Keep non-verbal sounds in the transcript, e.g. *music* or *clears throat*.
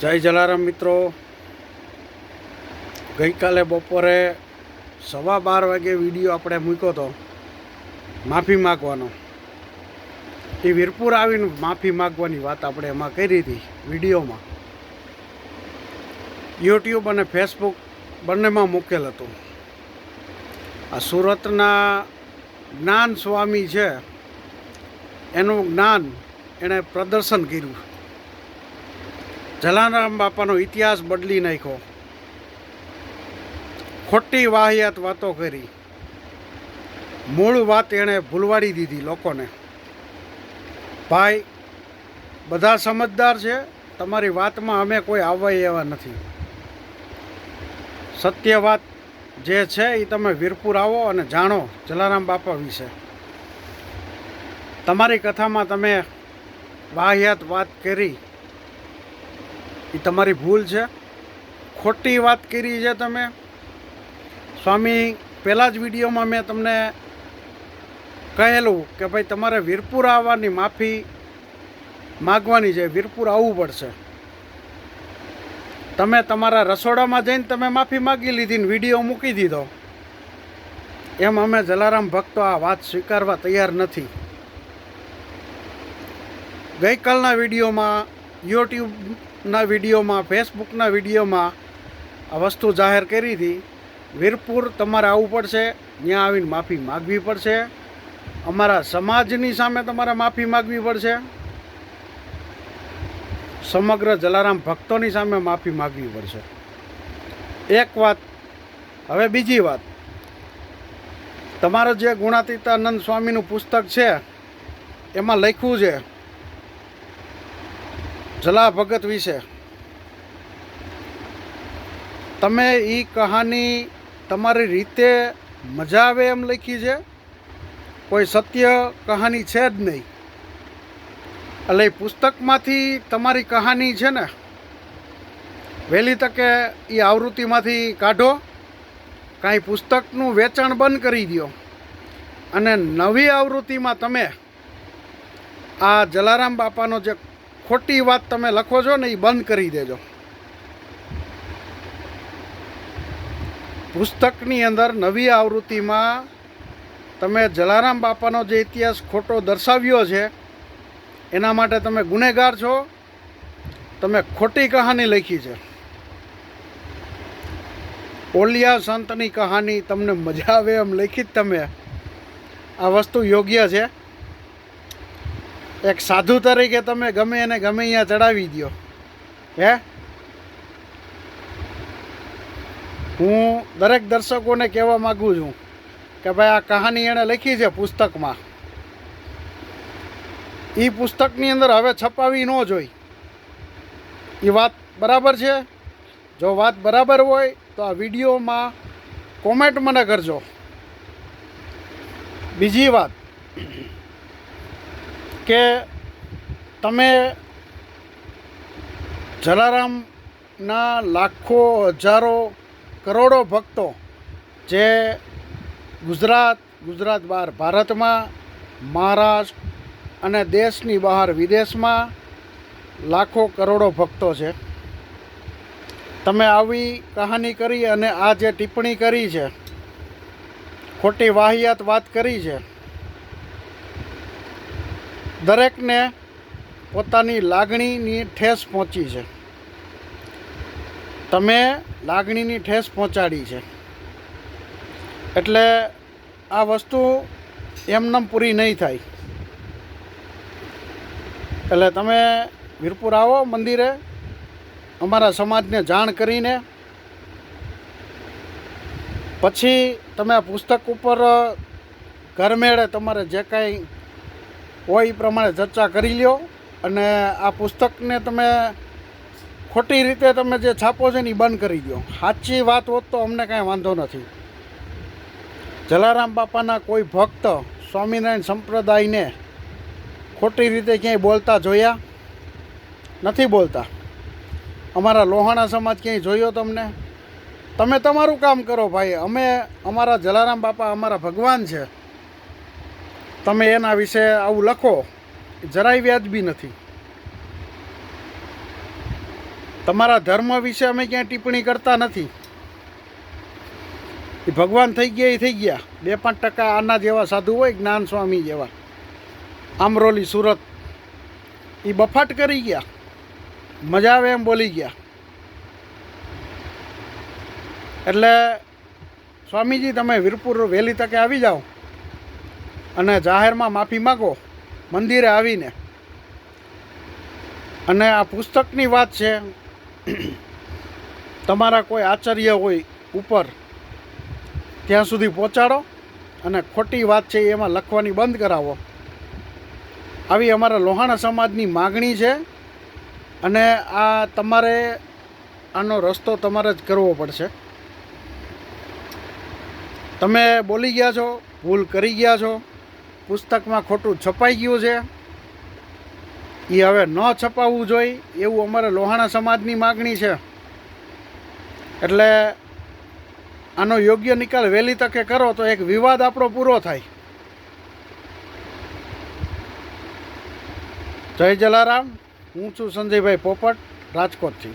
જય જલારામ મિત્રો. ગઈકાલે બપોરે સવા બાર વાગે વીડિયો આપણે મૂક્યો હતો માફી માગવાનો. એ વીરપુર આવીને માફી માગવાની વાત આપણે એમાં કરી હતી વિડીયોમાં. યુટ્યુબ અને ફેસબુક બંનેમાં મૂકેલ હતું. આ સુરતના જ્ઞાન સ્વામી છે, એનું જ્ઞાન એણે પ્રદર્શન કર્યું. જલારામ બાપાનો ઇતિહાસ બદલી નાખ્યો. ખોટી વાહિયાત વાતો કરી. મૂળ વાત એણે ભૂલવાડી દીધી લોકોને. ભાઈ, બધા સમજદાર છે, તમારી વાતમાં અમે કોઈ આવવા એવા નથી. સત્ય વાત જે છે એ તમે વીરપુર આવો અને જાણો જલારામ બાપા વિશે. તમારી કથામાં તમે વાહિયાત વાત કરી એ તમારી ભૂલ છે. ખોટી વાત કરી છે તમે. સ્વામી, પહેલાં જ વિડીયોમાં મેં તમને કહેલું કે ભાઈ તમારે વીરપુર આવવાની માફી માગવાની છે. વીરપુર આવવું પડશે. તમે તમારા રસોડામાં જઈને તમે માફી માગી લીધી ને વીડિયો મૂકી દીધો. એમ અમે જલારામ ભક્તો આ વાત સ્વીકારવા તૈયાર નથી. ગઈકાલના વિડીયોમાં યુટ્યુબના વિડીયોમાં ફેસબુકના વિડીયોમાં આ વસ્તુ જાહેર કરી હતી. વીરપુર તમારે આવવું પડશે, ત્યાં આવીને માફી માગવી પડશે. અમારા સમાજની સામે તમારે માફી માગવી પડશે. સમગ્ર જલારામ ભક્તોની સામે માફી માગવી પડશે. એક વાત, હવે બીજી વાત. તમારો જે ગુણાતીતાનંદ સ્વામીનું પુસ્તક છે, એમાં લખ્યું છે જલા ભગત વિશે. તમે એ કહાની તમારી રીતે મજા આવે એમ લખી છે? કોઈ સત્ય કહાની છે જ નહીં. એટલે એ પુસ્તકમાંથી તમારી કહાની છે ને, વહેલી તકે એ આવૃત્તિમાંથી કાઢો, કાંઈ પુસ્તકનું વેચાણ બંધ કરી દો અને નવી આવૃત્તિમાં તમે આ જલારામ બાપાનો જે ખોટી વાત તમે લખો છો ને એ બંધ કરી દેજો. પુસ્તકની અંદર નવી આવૃત્તિમાં તમે જલારામ બાપાનો જે ઇતિહાસ ખોટો દર્શાવ્યો છે, એના માટે તમે ગુનેગાર છો, તમે ખોટી કહાની લખી છે. ઓલિયા સંતની કહાની તમને મજા આવે એમ લખી જ તમે. આ વસ્તુ યોગ્ય છે. એક સાધુ તરીકે તમે ગમે એને ગમે અહીંયા ચડાવી દો હે? હું દરેક દર્શકોને કહેવા માગું છું કે ભાઈ આ કહાની એણે લખી છે પુસ્તકમાં. એ પુસ્તકની અંદર હવે છપાવી ન જોઈ. એ વાત બરાબર છે? જો વાત બરાબર હોય તો આ વિડીયોમાં કોમેન્ટ મને કરજો. બીજી વાત કે તમે જલારામના લાખો હજારો કરોડો ભક્તો જે ગુજરાત ગુજરાત બહાર ભારતમાં, મહારાષ્ટ્ર અને દેશની બહાર વિદેશમાં લાખો કરોડો ભક્તો છે. તમે આવી કહાની કરી અને આ જે ટિપ્પણી કરી છે, ખોટી વાહિયાત વાત કરી છે દરેકને પોતાની લાગણીની ઠેસ પહોંચી છે. તમે લાગણીની ઠેસ પહોંચાડી છે. એટલે આ વસ્તુ એમનેમ પૂરી નહીં થાય. એટલે તમે વીરપુર આવો મંદિરે, અમારા સમાજને જાણ કરીને. પછી તમે આ પુસ્તક ઉપર, ઘરમેળે તમારે જે કાંઈ હોય એ પ્રમાણે ચર્ચા કરી લ્યો અને આ પુસ્તકને તમે ખોટી રીતે તમે જે છાપો છે ને એ બંધ કરી દો સાચી વાત હોત તો અમને કાંઈ વાંધો નથી. જલારામ બાપાના કોઈ ભક્ત સ્વામિનારાયણ સંપ્રદાયને ખોટી રીતે ક્યાંય બોલતા જોયા? નથી બોલતા. અમારા લોહાણા સમાજ ક્યાંય જોયો તમને? તમે તમારું કામ કરો ભાઈ. અમે અમારા જલારામ બાપા અમારા ભગવાન છે. તમે એના વિશે આવું લખો, જરાય વ્યાજબી નથી. તમારા ધર્મ વિશે અમે ક્યાંય ટિપ્પણી કરતા નથી. એ ભગવાન થઈ ગયા, એ થઈ ગયા. બે પાંચ ટકા આના જેવા સાધુ હોય, જ્ઞાન સ્વામી જેવા. આમરોલી સુરત. એ બફાટ કરી ગયા. મજા આવે એમ બોલી ગયા. એટલે સ્વામીજી, તમે વીરપુર વહેલી તકે આવી જાઓ. અને જાહેરમાં માફી માગો, મંદિરે આવીને. અને આ પુસ્તકની વાત છે, *clears throat* તમારા કોઈ આચાર્ય હોય ઉપર, ત્યાં સુધી પહોંચાડો અને ખોટી વાત છે એમાં લખવાની બંધ કરાવો. આવી અમારા લોહાણા સમાજની માગણી છે અને આ તમારે આનો રસ્તો તમારે જ કરવો પડશે. તમે બોલી ગયા છો, ભૂલ કરી ગયા છો પુસ્તકમાં ખોટું છપાઈ ગયું છે. એ હવે ન છપાવવું જોઈએ એવું અમારે લોહાણા સમાજની માગણી છે. એટલે આનો યોગ્ય નિકાલ વહેલી તકે કરો તો એક વિવાદ આપણો પૂરો થાય. જય જલારામ, હું છું સંજયભાઈ પોપટ, રાજકોટથી.